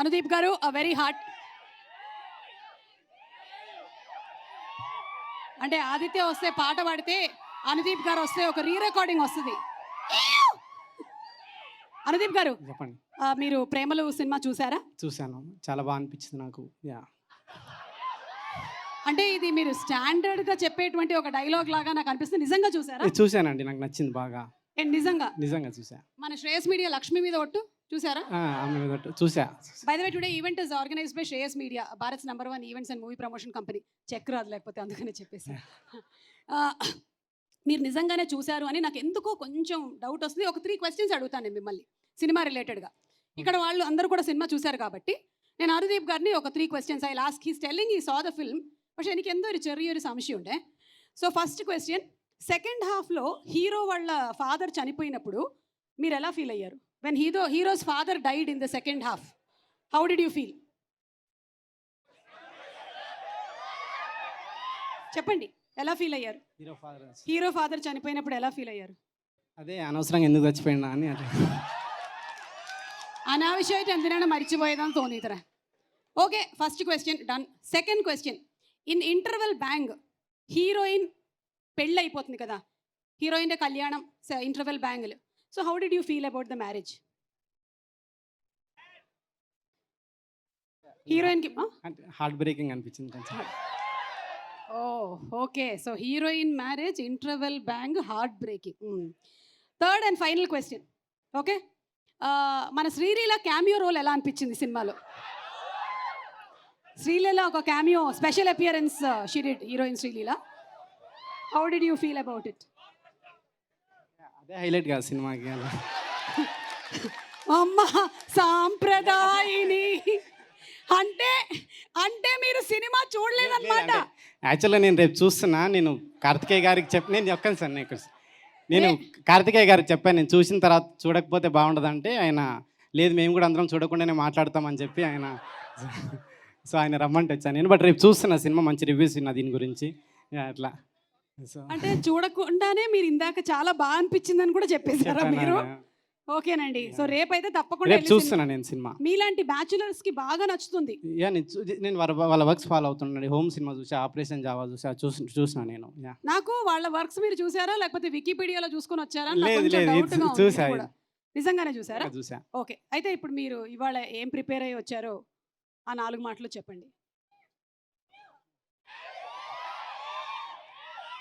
అనుదీప్ గారు a very heart అంటే ఆదిత్య వస్తే పాట పాడితే అనుదీప్ గారు వస్తే ఒక రీ రికార్డింగ్ వస్తుంది. అనుదీప్ గారు చెప్పండి. మీరు ప్రేమలు సినిమా చూసారా? చూశాను. చాలా బాగా అనిపించింది నాకు. యా అంటే ఇది మీరు స్టాండర్డ్గా చెప్పేటువంటి ఒక డైలాగ్ లాగా నాకు అనిపిస్తుంది. నిజంగా చూసారా? చూశానండి. నాకు నచ్చింది బాగా. ఏ, నిజంగా? నిజంగా చూసా మన శ్రేయస్ మీడియా లక్ష్మి మీద ఒట్టు? చూసారా ఆ, ఆమె మీద ఒట్టు. చూసా by the way today event is organised by Shreyas media Bharat number one events and movie promotion company check రాదు లేకపోతే అందుకనే చెప్పేసి ఆ, మీరు నిజంగానే చూశారు అని నాకు ఎందుకో కొంచెం డౌట్ వస్తుంది ఒక త్రీ క్వశ్చన్స్ అడుగుతాను నేను మిమ్మల్ని సినిమా రిలేటెడ్గా ఇక్కడ వాళ్ళు అందరూ కూడా సినిమా చూశారు కాబట్టి ഞാൻ അനുദീപ് ഗാറിനെ ഒക്കെ three questions I last he's telling ഈ സോ ദ ഫിലിം പക്ഷേ എനിക്ക് എന്തോ ഒരു ചെറിയൊരു സംശയമുണ്ട് సో ఫస్ట్ క్వశ్చన్ సెకండ్ హాఫ్లో హీరో వాళ్ళ ఫాదర్ చనిపోయినప్పుడు మీరు ఎలా ఫీల్ అయ్యారు when Hero, Hero's father died in the second half, how did you feel? చెప్పండి ఎలా ఫీల్ అయ్యారు హీరో ఫాదర్ హీరో ఫాదర్ చనిపోయినప్పుడు ఎలా ఫీల్ అయ్యారు అదే అనవసరంగా ఎందుకు చచ్చిపోయినా అని అనావిషయమైతే ఎందుకైనా మరిచిపోయేదని తోనితరా okay first question done second question in interval bang heroine పెళ్ళి అయిపోతుంది కదా హీరోయిన్ కళ్యాణం interval బ్యాంగ్లు so how did you feel about the marriage హీరోయిన్కి అంటే హార్ట్ బ్రేకింగ్ అనిపించింది కొంచెం. ఓ okay so heroine marriage interval bang heart breaking third and final question okay మన Sreeleela cameo role ఎలా అనిపించింది సినిమాలో? శ్రీలీల ఒక cameo special appearance she did heroine Sreeleela. How did you feel about it అదే హైలైట్ కాదు సినిమాకి అలా. అమ్మ సాంప్రదాయిని. అంటే అంటే మీరు సినిమా చూడలేదన్నమాట. యాక్చువల్గా నేను రేపు చూస్తున్నా నేను కార్తికేయ గారికి చెప్పి నేను చెప్పాను సార్ నేను ఇక్కడ నేను కార్తికేయ గారికి చెప్పాను నేను చూసిన తర్వాత చూడకపోతే బాగుండదు అంటే ఆయన లేదు మేము కూడా అందరం చూడకుండానే మాట్లాడతామని చెప్పి ఆయన సో ఆయన రమ్మంటే వచ్చాను. నేను బట్ రేపు చూస్తున్నా సినిమా మంచి రివ్యూస్ ఉన్నా దీని గురించి. అట్లా. అంటే చూడకుండానే మీరు ఇందాక చాలా బాగా అనిపించిందని కూడా చెప్పేశారా మీరు? ఓకేనండి. సో రేపైతే తప్పకుండా రేపు వెళ్ళి సినిమా- చూస్తున్నా నేను సినిమా. మీలాంటి బ్యాచులర్స్కి బాగా నచ్చుతుంది. యా నేను వాళ్ళ వర్క్స్ ఫాలో అవుతున్నాను హోమ్ సినిమా చూసా ఆపరేషన్ జావా చూసా చూసి చూసిన నేను. నాకు వాళ్ళ వర్క్స్ మీరు చూసారా? లేకపోతే వికీపీడియాలో చూసుకొని వచ్చారా? లేదు, లేదు, చూసా. నిజంగానే చూసారా? చూసా. ఓకే. అయితే ఇప్పుడు మీరు ఇవాళ ఏం ప్రిపేర్ అయ్యి వచ్చారో ఆ నాలుగు మాటలు చెప్పండి.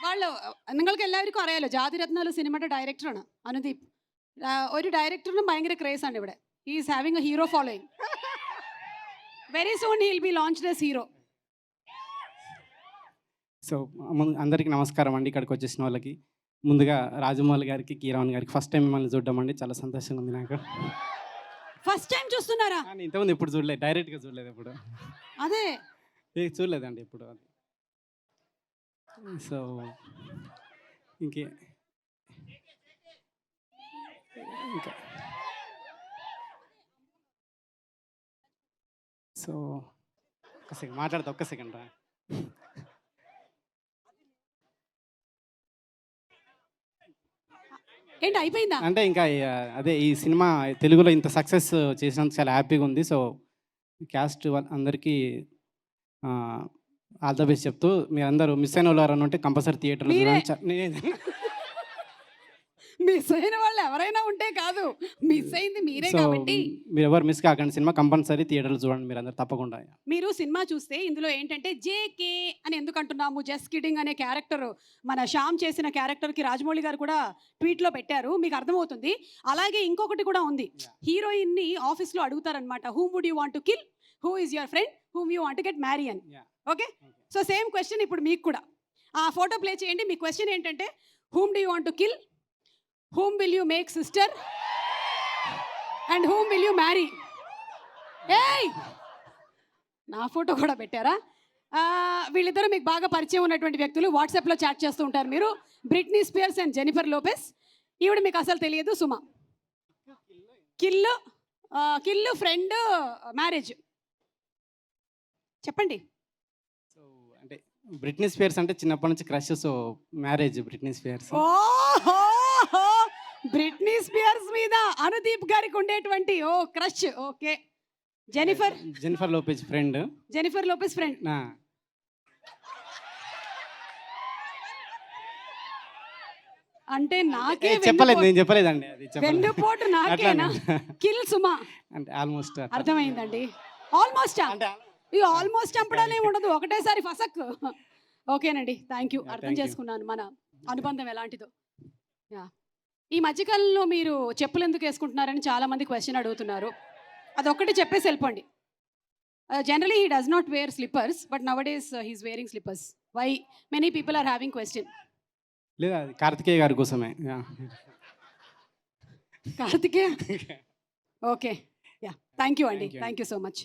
వాళ్ళు നിങ്ങൾക്ക് എല്ലാവർക്കും അറിയാലോ ജാതിരത്നാല് സിനിമയുടെ ഡയറക്ടറാണ് അനുദീപ് ആ, ഒരു ഡയറക്ടറിനും ഭയങ്കര ക്രേസ് ആണ് ഇവിടെ is having a hero following very soon he'll be launched as hero so ముందు అందరికీ నమస్కారం అండి ఇక్కడికి వచ్చేసిన వాళ్ళకి ముందుగా రాజమౌళి గారికి కీరవన్ గారికి ఫస్ట్ టైం మిమ్మల్ని చూడడం అండి చాలా సంతోషంగా ఉంది నాకు ఫస్ట్ టైం చూస్తున్నారా కానీ ఇంతకుముందు ఎప్పుడు చూడలేదు డైరెక్ట్గా చూడలేదు ఎప్పుడు అదే ఏ చూడలేదండి ఎప్పుడు అది సో ఇంకే. ఇంకా. సో ఒక్క సెకండ్ మాట్లాడతా ఒక్క సెకండ్ రా. ఏంటి అయిపోయిందా? అంటే ఇంకా అదే ఈ సినిమా తెలుగులో ఇంత సక్సెస్ చేసినందుకు చాలా హ్యాపీగా ఉంది. సో క్యాస్ట్ అందరికీ ఆల్ ద బెస్ట్ చెప్తూ మీరందరూ మిస్ అయిన వాళ్ళు ఉంటే కంపల్సరీ థియేటర్లో మీరే. చూడండి చ- నే- మిస్ అయిన వాళ్ళు ఎవరైనా ఉంటే కాదు. మిస్ అయింది మీరే సో కాబట్టి. మీరు ఎవరు మిస్ కాకండి సినిమా కంపల్సరీ థియేటర్లో చూడండి మీరు అందరు తప్పకుండా. మీరు సినిమా చూస్తే ఇందులో ఏంటంటే జేకే అని ఎందుకు అంటున్నాము? జస్ట్ కిడింగ్ అనే క్యారెక్టర్. మన శ్యామ్ చేసిన క్యారెక్టర్కి రాజమౌళి గారు కూడా ట్వీట్లో పెట్టారు. మీకు అర్థమవుతుంది. అలాగే ఇంకొకటి కూడా ఉంది. Yeah. హీరోయిన్ని ఆఫీస్లో అడుగుతారనమాట whom would you want to kill who is your friend whom you want get marry అని. ఓకే సో సేమ్ క్వశ్చన్ ఇప్పుడు మీకు కూడా. ఆ ఫోటో ప్లే చేయండి. మీ క్వశ్చన్ ఏంటంటే whom do you want to kill whom will you make sister and whom will you marry ఏయ్ నా ఫోటో కూడా పెట్టారా? వీళ్ళిద్దరూ మీకు బాగా పరిచయం ఉన్నటువంటి వ్యక్తులు వాట్సాప్లో చాట్ చేస్తూ ఉంటారు మీరు. Britney Spears and Jennifer Lopez ఈవిడ మీకు అసలు తెలియదు Suma. Kill kill friend marriage చెప్పండి. సో అంటే బ్రిట్నీ స్పియర్స్ అంటే చిన్నప్పటి నుంచి crush so marriage Britney Spears ఓహో! బ్రిట్నీ స్పియర్స్ మీద అనుదీప్ గారికి ఉండేటువంటి ఓ crush okay. Jennifer Jennifer Lopez friend Jennifer Lopez friend అంటే నాకే చెప్పలేదు నేను చెప్పలేదండి అది వెన్నుపోటు నాకేనా? కిల్ సుమా. అంటే ఆల్మోస్ట్ అర్థమైందండి. ఆల్మోస్ట్ అంటే ఇక ఆల్మోస్ట్ చంపడాలే ఉండదు. ఒకటేసారి ఫసక్. ఓకేనండి. థ్యాంక్ యూ అర్థం. చేసుకున్నాను. మన అనుబంధం ఎలాంటిదో. యా ఈ మధ్యకాలంలో మీరు చెప్పులు ఎందుకు వేసుకుంటున్నారని చాలా మంది క్వశ్చన్ అడుగుతున్నారు. అదొక్కటి చెప్పేసి వెళ్ళిపోండి. Generally he does not wear slippers but now days he's wearing slippers why many people are having question లేదు కార్తికేయ గారి కోసమే. Karthikeya? Okay yeah thank you అండి. Thank you so much